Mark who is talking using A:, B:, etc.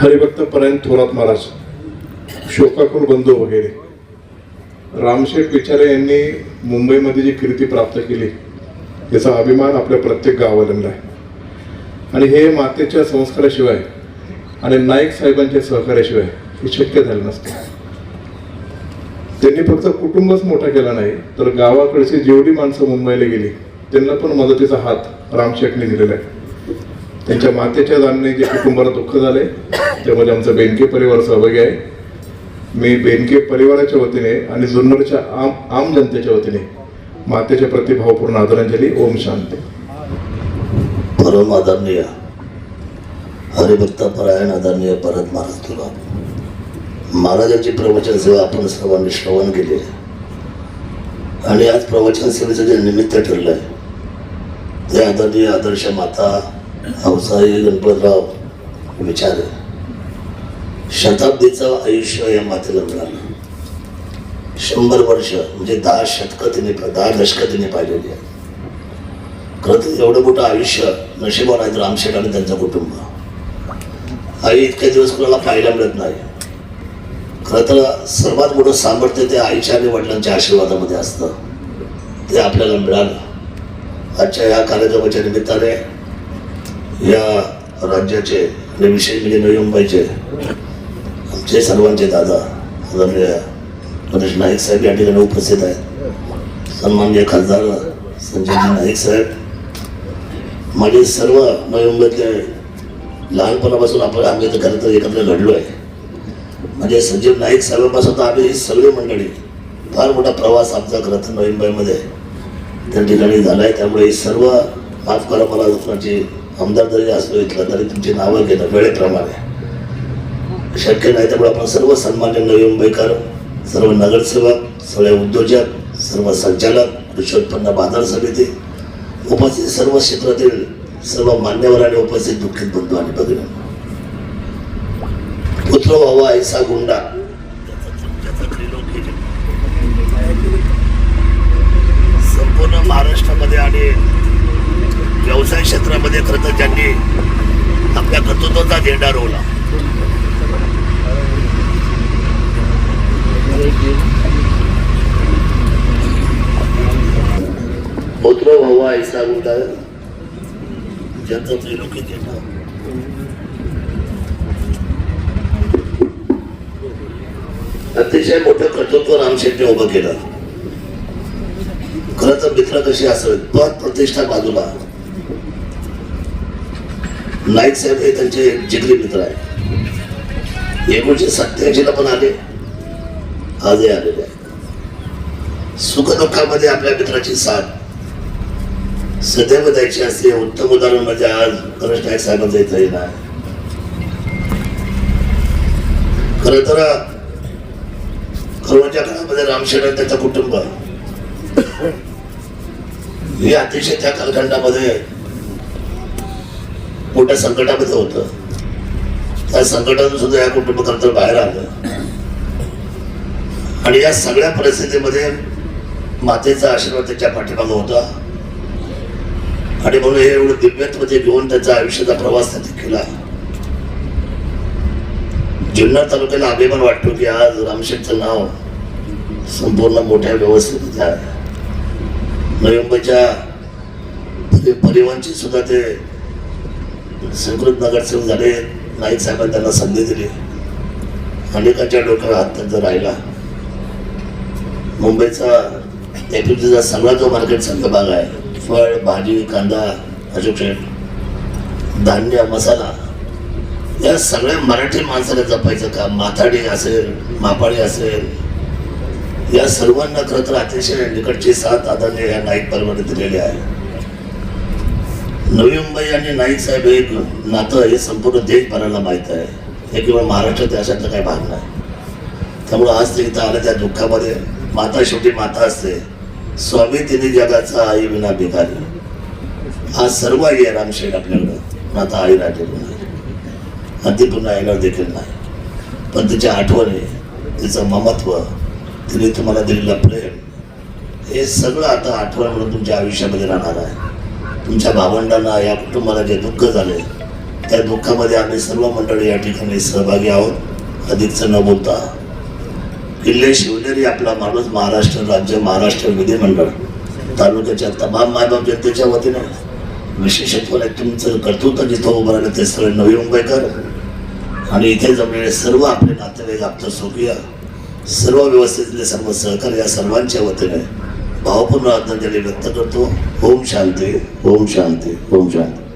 A: हरिभक्त पर्यंत थोरात महाराज. शोकाकुल बंधू वगैरे. रामशेठ विचारे यांनी मुंबईमध्ये जी कीर्ती प्राप्त केली याचा अभिमान आपल्या प्रत्येक गावाल्यांना आहे. आणि हे मातेच्या संस्काराशिवाय आणि नाईक साहेबांच्या सहकार्याशिवाय हे शक्य झालं नसतं. त्यांनी फक्त कुटुंबच मोठा केला नाही तर गावाकडची जेवढी माणसं मुंबईला गेली त्यांना पण मदतीचा हात रामशेठने दिलेला आहे. त्यांच्या मातेच्या जाणणे जे कुटुंबाला दुःख झाले त्यामध्ये आमचा बेनके परिवार सहभागी आहे. मी बेनके परिवाराच्या वतीने आणि जुन्नरच्या आम आम जनतेच्या वतीने मातेच्या प्रति भावपूर्ण आदरांजली. ओम शांती.
B: परम आदरणीय हरिभक्त परायण आदरणीय परत महाराज तुला महाराजांची प्रवचन सेवा आपण सर्वांनी श्रवण केली आहे. आणि आज प्रवचन सेवेचं जे निमित्त ठरलंय ते आदरणीय आदर्श माता हौसाई गणपतराव विचार. शताब्दीचं आयुष्य या मातेला मिळालं. शंभर वर्ष म्हणजे दहा शतकं तिने दहा दशकं तिने पाहिलेली आहे. खरं तर एवढं मोठं आयुष्य नशिबावर आहे रामशेठ आणि त्यांचं कुटुंब. आई इतके दिवस कुणाला पाहायला मिळत नाही. खरं तर सर्वात मोठं सामर्थ्य ते आईच्या आणि वडिलांच्या आशीर्वादामध्ये असतं. ते आपल्याला मिळालं. आजच्या या कार्यक्रमाच्या निमित्ताने या राज्याचे आणि विशेष म्हणजे नवी मुंबईचे आमचे सर्वांचे दादा आदरणीय गणेश नाईक साहेब या ठिकाणी उपस्थित आहेत. सन्माननीय खासदार संजयजी नाईक साहेब. माझे सर्व नवी मुंबईतले लहानपणापासून आपण आम्ही तर खरं तर एकत्र घडलो आहे म्हणजे संजीव नाईक साहेबांपासून तर आम्ही ही सगळी मंडळी फार मोठा प्रवास आमचा खरं तर नवी मुंबईमध्ये त्या ठिकाणी झाला आहे त्यामुळे ही सर्व माफ करा मला माझी आमदार जरी असलो इथला तरी तुमची नावं घेणं वेळेप्रमाणे. शक्य नाही त्यामुळे आपण सर्व सन्मान्य नवी मुंबईकर सर्व नगरसेवक सगळे उद्योजक सर्व संचालक कृषी उत्पन्न बाजार समिती उपस्थित सर्व क्षेत्रातील सर्व मान्यवर आणि उपस्थित दुःखित बंधू आणि भगिनी. पुत्र व्हावा ऐसा गुंडा. संपूर्ण महाराष्ट्रामध्ये आणि व्यवसाय क्षेत्रामध्ये खरं तर ज्यांनी आपल्या कर्तृत्वाचा झेंडा रोवला. पुत्र व्हावा ऐसा गुंडा ज्यांचा त्रिलोकी झेंडा. अतिशय मोठं कर्तृत्व रामशेटने उभं केलं. खरं तर मित्र कशी असत पद प्रतिष्ठा बाजूला. नाईक साहेब हे त्यांचे जिगरी मित्र आहे एकोणीशे सत्याऐंशी ला पण आले. आजही आलेले आहे सुखदुःखामध्ये आपल्या मित्राची साथ. सदैव द्यायची असते उत्तम उदाहरण म्हणजे आज गणेश नाईक साहेबांचं इथं येणं आहे. खर तर करोनाच्या काळामध्ये रामशेठ आणि त्याचं कुटुंब. हे अतिशय त्या कालखंडामध्ये मोठ्या संकटामध्ये होतं. त्या संकटातून सुद्धा या कुटुंब खरं तर बाहेर आलं. आणि या सगळ्या परिस्थितीमध्ये मातेचा आशीर्वाद त्याच्या पाठीमागं होता. आणि म्हणून हे एवढं दिव्यत्वचे घेऊन त्याचा आयुष्याचा प्रवास त्यांनी केला. जुन्नर तालुक्याला अभिमान वाटतो की आज रामशेठचं नाव संपूर्ण मोठ्या व्यवस्थेत आहे. नवी मुंबईच्या परिवहनची सुद्धा ते स्वीकृत नगरसेवक झाले नाईक साहेबांनी त्यांना संधी दिली. अनेकांच्या डोक्यावर हात त्यांचा राहिला. मुंबईचा एपीचा सगळा जो मार्केट भाग आहे फळ भाजी कांदा अशोक शेठ धान्य मसाला या सगळ्या मराठी माणसाला जपायचं का माथाडी असेल मापाळी असेल या सर्वांना खरं तर अतिशय निकटची साथ आदरणीय या नाईक परिवाराने दिलेली आहे. नवी मुंबई आणि नाईक साहेब हे एक नातं हे संपूर्ण देशभराला माहीत आहे. हे केवळ महाराष्ट्रात अशातला काही भाग नाही. त्यामुळं आज ते इथं आलं त्या दुःखामध्ये. माता शेवटी माता असते. स्वामी तिने जगाचा आई विना भिकारी. आज सर्व आई आहे रामशेठ आपल्याकडं. आता आई राजे नाही अगदी पुन्हा येणार देखील नाही. पण तिच्या आठवणी तिचं ममत्व तिने तुम्हाला दिलेलं प्रेम हे सगळं आता आठवण म्हणून तुमच्या आयुष्यामध्ये राहणार आहे. तुमच्या भावंडांना या कुटुंबाला जे दुःख झाले त्या दुःखामध्ये आम्ही सर्व मंडळी या ठिकाणी सहभागी आहोत. अधिकचं न बोलता किल्ले शिवनेरी आपला माणूस महाराष्ट्र राज्य महाराष्ट्र विधिमंडळ तालुक्याच्या तमाम मायबाप जनतेच्या वतीने विशेषत्वाने तुमचं कर्तृत्व जिथं उभं राहिलं ते सगळे नवी मुंबईकर. आणि इथे जमलेले सर्व आपले नातेवाईक आपलं स्वकीय सर्व व्यवस्थेतले सर्व सहकार या सर्वांच्या वतीने भावपूर्ण आदरांजली व्यक्त करतो. ओम शांती ओम शांती ओम शांती.